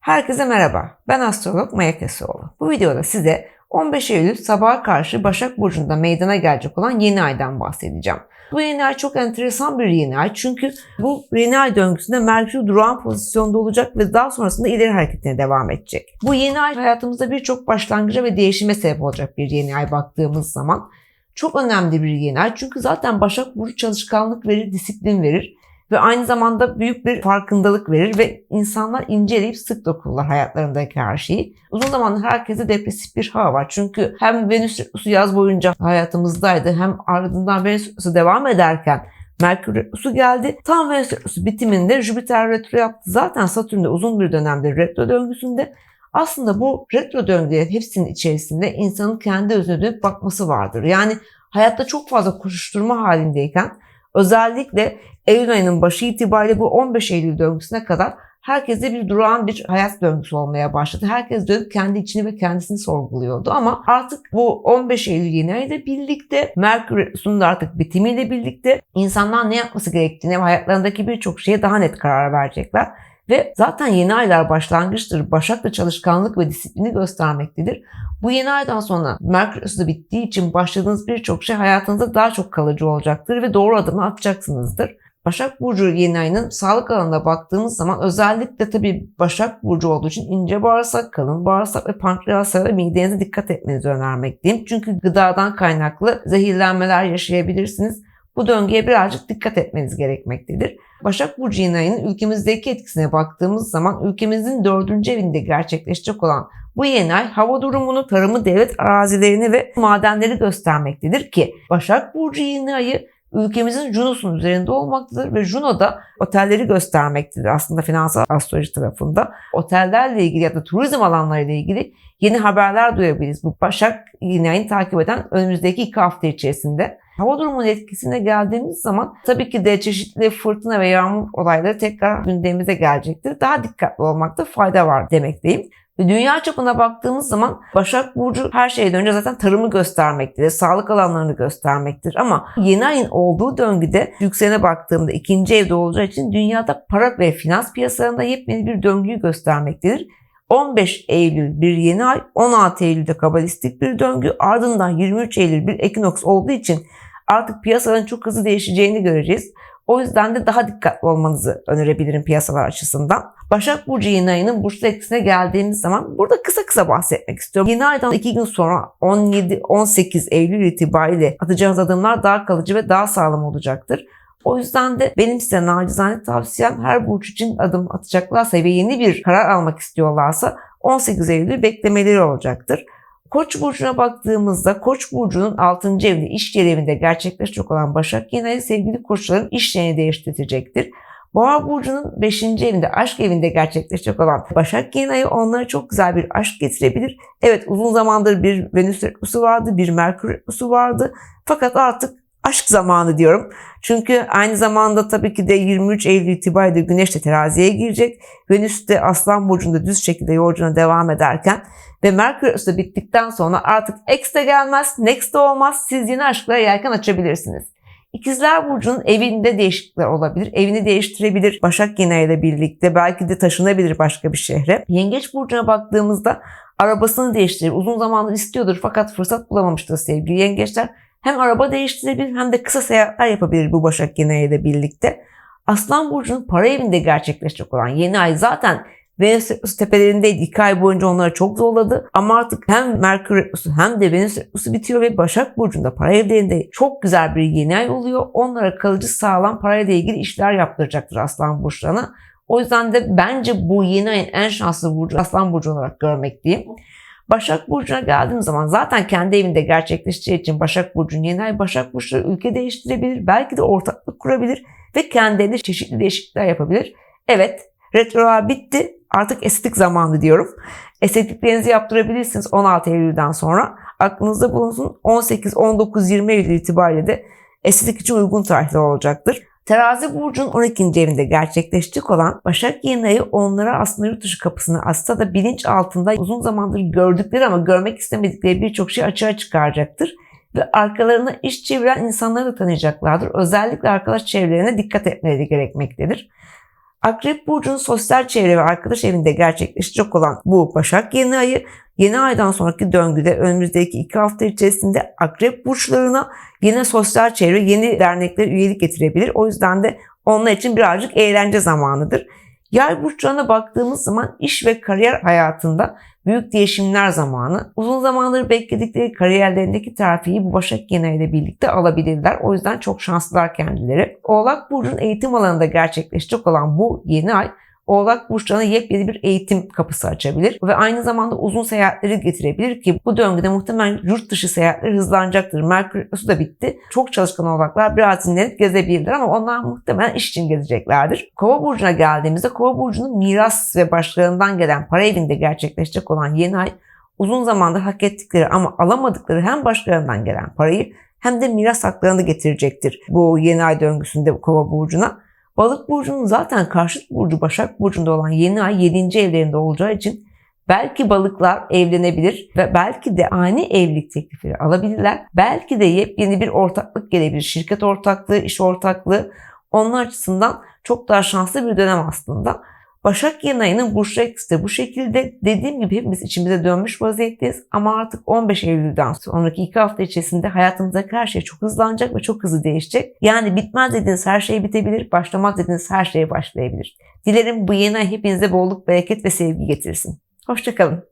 Herkese merhaba. Ben astrolog Maya Kesoğlu. Bu videoda size 15 Eylül sabaha karşı Başak Burcu'nda meydana gelecek olan yeni aydan bahsedeceğim. Bu yeni ay çok enteresan bir yeni ay çünkü bu yeni ay döngüsünde Merkür durağan pozisyonda olacak ve daha sonrasında ileri hareketine devam edecek. Bu yeni ay hayatımızda birçok başlangıca ve değişime sebep olacak bir yeni ay baktığımız zaman. Çok önemli bir yeni ay çünkü zaten Başak Burcu çalışkanlık verir, disiplin verir ve aynı zamanda büyük bir farkındalık verir ve insanlar inceleyip sık dokunurlar hayatlarındaki her şeyi. Uzun zamandır herkese depresif bir hava var. Çünkü hem Venüs retrosu yaz boyunca hayatımızdaydı hem ardından Venüs retrosu devam ederken Merkür retrosu geldi. Tam Venüs retrosu bitiminde Jüpiter retro yaptı. Zaten Satürn de uzun bir dönemde retro döngüsünde. Aslında bu retro döngülerin hepsinin içerisinde insanın kendi özüne dönüp bakması vardır. Yani hayatta çok fazla koşuşturma halindeyken özellikle Eylül ayının başı itibariyle bu 15 Eylül döngüsüne kadar herkeste bir durağan bir hayat döngüsü olmaya başladı. Herkes dönüp kendi içini ve kendisini sorguluyordu ama artık bu 15 Eylül yeni ay ile birlikte Merkür sununda artık bitimiyle birlikte insanlar ne yapması gerektiğini ve hayatlarındaki birçok şeye daha net karar verecekler. Ve zaten yeni aylar başlangıçtır. Başak da çalışkanlık ve disiplini göstermektedir. Bu yeni aydan sonra Merkür Retrosu bittiği için başladığınız birçok şey hayatınızda daha çok kalıcı olacaktır ve doğru adımı atacaksınızdır. Başak Burcu yeni ayının sağlık alanına baktığımız zaman özellikle tabii Başak Burcu olduğu için ince bağırsak, kalın bağırsak ve pankreasa ve midenize dikkat etmenizi önermekteyim. Çünkü gıdadan kaynaklı zehirlenmeler yaşayabilirsiniz. Bu döngüye birazcık dikkat etmeniz gerekmektedir. Başak Burcu yeni ülkemizdeki etkisine baktığımız zaman ülkemizin dördüncü evinde gerçekleşecek olan bu yeni ay hava durumunu, tarımı, devlet arazilerini ve madenleri göstermektedir ki Başak Burcu yeni ayı ülkemizin Juno'sunun üzerinde olmaktadır ve Juno da otelleri göstermektedir aslında finansal astroloji tarafında. Otellerle ilgili ya da turizm alanlarıyla ilgili yeni haberler duyabiliriz. Bu Başak yeni ayını takip eden önümüzdeki iki hafta içerisinde. Hava durumunun etkisine geldiğimiz zaman tabii ki de çeşitli fırtına ve yağmur olayları tekrar gündemimize gelecektir. Daha dikkatli olmakta fayda var demekteyim. Dünya çapına baktığımız zaman Başak Burcu her şeyden önce zaten tarımı göstermektedir. Sağlık alanlarını göstermektir. Ama yeni ayın olduğu döngüde yükselene baktığımda ikinci evde olacağı için dünyada para ve finans piyasalarında yepyeni bir döngüyü göstermektedir. 15 Eylül bir yeni ay, 16 Eylül'de kabalistik bir döngü, ardından 23 Eylül bir ekinoks olduğu için artık piyasaların çok hızlı değişeceğini göreceğiz. O yüzden de daha dikkatli olmanızı önerebilirim piyasalar açısından. Başak Burcu yeni ayının burçlu etkisine geldiğimiz zaman burada kısa kısa bahsetmek istiyorum. Yeni aydan 2 gün sonra 17-18 Eylül itibariyle atacağınız adımlar daha kalıcı ve daha sağlam olacaktır. O yüzden de benim size nacizane tavsiyem her burç için adım atacaklarsa ve yeni bir karar almak istiyorlarsa 18 Eylül beklemeleri olacaktır. Koç burcuna baktığımızda Koç burcunun 6. evinde iş yerinde gerçekleşecek olan Başak yeni sevgili koçların işlerini değiştirecektir. Boğa burcunun 5. evinde aşk evinde gerçekleşecek olan Başak yeni ayı onlara çok güzel bir aşk getirebilir. Evet uzun zamandır bir Venüs retrosu vardı, bir Merkür retrosu vardı. Fakat artık aşk zamanı diyorum. Çünkü aynı zamanda tabii ki de 23 Eylül itibariyle Güneş de teraziye girecek. Venüs de Aslan Burcu'nda düz şekilde yolculuğuna devam ederken ve Merkür Retrosu bittikten sonra artık X de gelmez, Next de olmaz. Siz yeni aşklara yelken açabilirsiniz. İkizler Burcu'nun evinde değişiklikler olabilir. Evini değiştirebilir. Başak Yine ile birlikte belki de taşınabilir başka bir şehre. Yengeç Burcu'na baktığımızda arabasını değiştirir. Uzun zamandır istiyordur fakat fırsat bulamamıştır sevgili yengeçler. Hem araba değiştirebilir hem de kısa seyahatler yapabilir bu Başak Yine ile birlikte. Aslan Burcu'nun para evinde gerçekleşecek olan yeni ay zaten Venüs Retrosu tepelerindeydi. İki ay boyunca onları çok zorladı. Ama artık hem Merkür Retrosu hem de Venüs Retrosu bitiyor ve Başak Burcu'nda para evlerinde çok güzel bir yeni ay oluyor. Onlara kalıcı sağlam parayla ilgili işler yaptıracaktır Aslan Burçlarına. O yüzden de bence bu yeni ayın en şanslı burcu Aslan Burcu olarak görmekteyim. Başak Burcu'na geldiğim zaman zaten kendi evinde gerçekleşeceği için Başak Burcu'nun yeni ay Başak Burçları ülke değiştirebilir. Belki de ortaklık kurabilir ve kendi çeşitli değişiklikler yapabilir. Evet retrolar bitti artık estetik zamanı diyorum. Estetiklerinizi yaptırabilirsiniz 16 Eylül'den sonra. Aklınızda bulunsun 18, 19, 20 Eylül itibariyle de estetik için uygun tarihler olacaktır. Terazi burcunun 12. evinde gerçekleşecek olan Başak yeni ayı onlara aslında yurt dışı kapısını açsa da bilinç altında uzun zamandır gördükleri ama görmek istemedikleri birçok şey açığa çıkaracaktır. Ve arkalarına iş çeviren insanları da tanıyacaklardır. Özellikle arkadaş çevrelerine dikkat etmeleri gerekmektedir. Akrep Burcu'nun sosyal çevre ve arkadaş evinde gerçekleşecek olan bu Başak yeni ayı yeni aydan sonraki döngüde önümüzdeki iki hafta içerisinde Akrep Burçlarına yeni sosyal çevre, yeni derneklere üyelik getirebilir. O yüzden de onlar için birazcık eğlence zamanıdır. Yay burçlarına baktığımız zaman iş ve kariyer hayatında büyük değişimler zamanı. Uzun zamandır bekledikleri kariyerlerindeki terfiyi bu Başak Yeni Ay ile birlikte alabilirler. O yüzden çok şanslılar kendileri. Oğlak Burcu'nun eğitim alanında gerçekleşecek olan bu yeni ay Oğlak burçlarına yepyeni bir eğitim kapısı açabilir ve aynı zamanda uzun seyahatleri getirebilir ki bu döngüde muhtemelen yurt dışı seyahatler hızlanacaktır. Merkür Retrosu da bitti. Çok çalışkan oğlaklar biraz dinlenip gezebilirler ama onlar muhtemelen iş için gezeceklerdir. Kova burcuna geldiğimizde Kova burcunun miras ve başkalarından gelen para evinde gerçekleşecek olan yeni ay uzun zamandır hak ettikleri ama alamadıkları hem başkalarından gelen parayı hem de miras haklarını getirecektir bu yeni ay döngüsünde Kova burcuna. Balık burcunun zaten karşıt burcu Başak burcunda olan yeni ay 7. evlerinde olacağı için belki balıklar evlenebilir ve belki de ani evlilik teklifleri alabilirler. Belki de yepyeni bir ortaklık gelebilir. Şirket ortaklığı, iş ortaklığı onlar açısından çok daha şanslı bir dönem aslında. Başak yeni ayının burçlu etkisi de bu şekilde. Dediğim gibi hepimiz içimize dönmüş vaziyetteyiz. Ama artık 15 Eylül'den sonraki 2 hafta içerisinde hayatımızdaki her şey çok hızlanacak ve çok hızlı değişecek. Yani bitmez dediğiniz her şey bitebilir, başlamaz dediğiniz her şey başlayabilir. Dilerim bu yeni ay hepinize bolluk, bereket ve sevgi getirsin. Hoşçakalın.